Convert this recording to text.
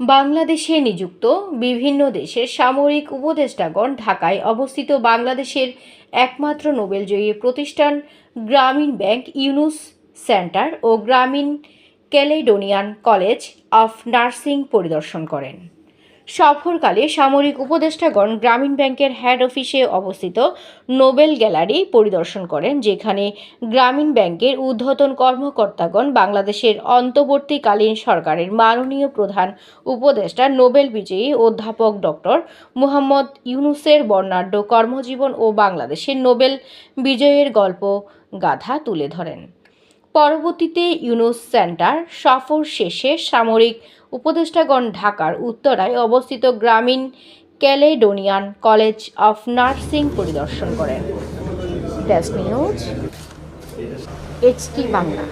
বাংলাদেশে নিযুক্ত বিভিন্ন দেশের সামরিক উপদেষ্টাগণ ঢাকায় অবস্থিত বাংলাদেশের একমাত্র নোবেলজয়ী প্রতিষ্ঠান গ্রামীণ ব্যাংক ইউনুস সেন্টার ও গ্রামীণ ক্যালেডোনিয়ান কলেজ অফ নার্সিং পরিদর্শন করেন। সফরকালে সামরিক উপদেষ্টাগণ গ্রামীণ ব্যাংকের হেড অফিসে অবস্থিত নোবেল গ্যালারি পরিদর্শন করেন, যেখানে গ্রামীণ ব্যাংকের ঊর্ধ্বতন কর্মকর্তাগণ বাংলাদেশের অন্তর্বর্তীকালীন সরকারের মাননীয় প্রধান উপদেষ্টা, নোবেল বিজয়ী অধ্যাপক ডক্টর মুহাম্মদ ইউনুসের বর্ণাঢ্য কর্মজীবন ও বাংলাদেশের নোবেল বিজয়ের গল্প গাধা তুলে ধরেন। পরবর্তীতে ইউনুস সেন্টার সফর শেষে সামরিক উপদেষ্টাগণ ঢাকার উত্তরায় অবস্থিত গ্রামীণ ক্যালেডোনিয়ান কলেজ অফ নার্সিং পরিদর্শন করেন ডেস্ক নিউজ, এইচটি বাংলা?